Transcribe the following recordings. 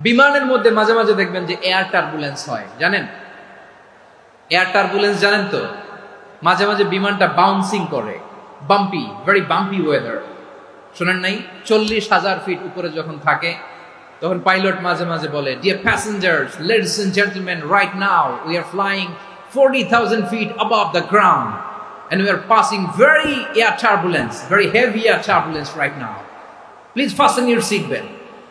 বিমানের মধ্যে মাঝে মাঝে দেখবেন যে এয়ার টার্বুলেন্স হয় জানেন? এয়ার টার্বুলেন্স জানেন তো? মাঝে মাঝে বিমানটা বাউন্সিং করে বাম্পি ভেরি বাম্পি ওয়েদার শোনেন নাই? চল্লিশ হাজার ফিট উপরে যখন থাকে তখন পাইলট মাঝে মাঝে বলে dear passengers ladies and gentleman right now we are flying forty thousand feet above the ground and we are passing very air turbulence, very heavy air turbulence right please Please fasten your seatbelt.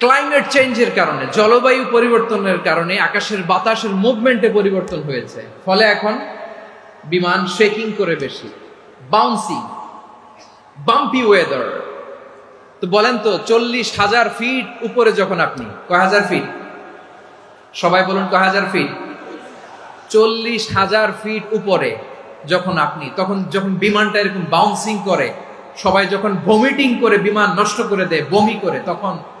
Climate চেঞ্জের কারণে, জলবায়ু পরিবর্তনের কারণে আকাশের বাতাসের মুভমেন্টে পরিবর্তন হয়েছে। ফলে এখন বিমান শেকিং করে বেশি বাউন্সি বাম্পি ওয়েদার তো বলেন তো, চল্লিশ হাজার ফিট উপরে যখন আপনি কয় হাজার ফিট সবাই বলুন কয় হাজার ফিট চল্লিশ হাজার ফিট উপরে যখন আপনি, তখন যখন বিমানটা এরকম বাউন্সিং করে, সবাই যখন ভমিটিং করে বিমান নষ্ট করে দেয়, বমি করে, তখন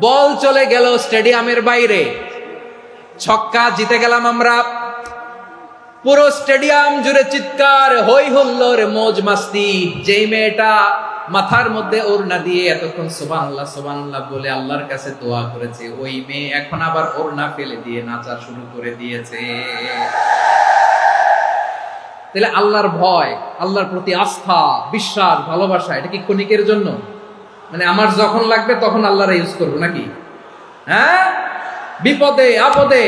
বল চলে গেল স্টেডিয়ামের বাইরে। ছক্কা জিতে গেলাম আমরা। পুরো স্টেডিয়াম জুড়ে চিৎকার হই হুল্লোর মোজ মাস্তি। যেই মেয়েটা মাথার মধ্যে ওড়না দিয়ে এতক্ষণ সোবান আল্লাহ সোবান আল্লাহ বলে আল্লাহর কাছে দোয়া করেছে, ওই মেয়ে এখন আবার ওড়না ফেলে দিয়ে নাচা শুরু করে দিয়েছে। তাহলে আল্লাহর ভয়, আল্লাহর প্রতি আস্থা, বিশ্বাস, ভালোবাসা, এটা কি ক্ষণিকের জন্য? মানে আমার যখন লাগবে তখন আল্লাহরা ইউজ করব নাকি? হ্যাঁ? বিপদে, আপদে,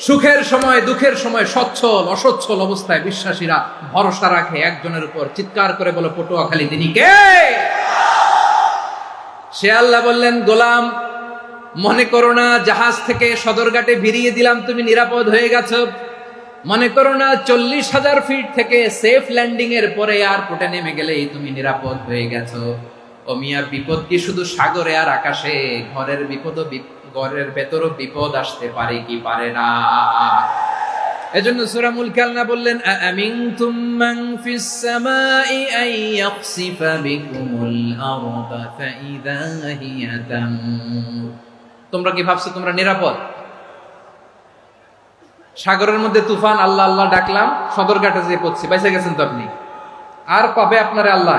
সুখের সময়, দুঃখের সময় সচ্ছল, অসচ্ছল অবস্থায় বিশ্বাসীরা ভরসা রাখে একজনের উপর। চিৎকার করে বলো, পটুয়াখালী, তিনি কে? সে আল্লাহ বললেন, গোলাম, মনে করো না, জাহাজ থেকে সদরঘাটে ভিড়িয়ে দিলাম, তুমি নিরাপদ হয়ে গেছো। মনে করো না, চল্লিশ হাজার ফিট থেকে সেফ ল্যান্ডিং এর পরে এয়ারপোর্টে নেমে গেলেই তুমি নিরাপদ হয়ে গেছো। ও বিপদ কি শুধু সাগরে আর আকাশে? ঘরের বিপদ ঘরের ভেতরও বিপদ আসতে পারে কি পারে না? এজন্য সূরা মুলক আল্লাহ বললেন আমিনতুম মান ফিস সামাই আন ইয়াখসিফা বিকুমুল আরদা ফাইদা হিয়া তামুর। তোমরা কি ভাবছ তোমরা নিরাপদ? সাগরের মধ্যে তুফান, আল্লাহ আল্লাহ ডাকলাম, সদরঘাটে যে পড়ছি, বাইসে গেছেন তো আপনি? আর পাবে আপনারে আল্লাহ?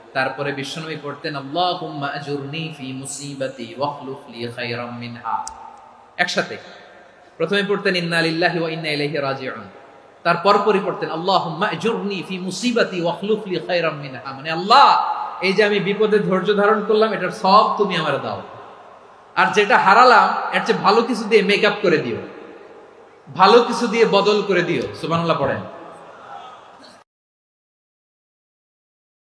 তারপরে বিশ্বনবী পড়তেন, আল্লাহুম্মা আজুরনি ফি মুসিবাতি ওয়াখলুফ লি খায়রাম একসাথে। প্রথমে পড়তেন, ইন্না লিল্লাহি ওয়া ইন্না ইলাইহি রাজিউন। তারপর পরই পড়তেন, আল্লাহুম্মা আজুরনি ফি মুসিবাতি ওয়াখলুফ লি খায়রাম মিনহা। মানে আল্লাহ, এই যে আমি বিপদে ধৈর্য ধারণ করলাম, এটার সব তুমি আমার দাও। আর যেটা হারালাম, এর চেয়ে ভালো কিছু দিয়ে মেকআপ করে দিও। ভালো কিছু দিয়ে বদল করে দিও। সুবহানাল্লাহ পড়েন।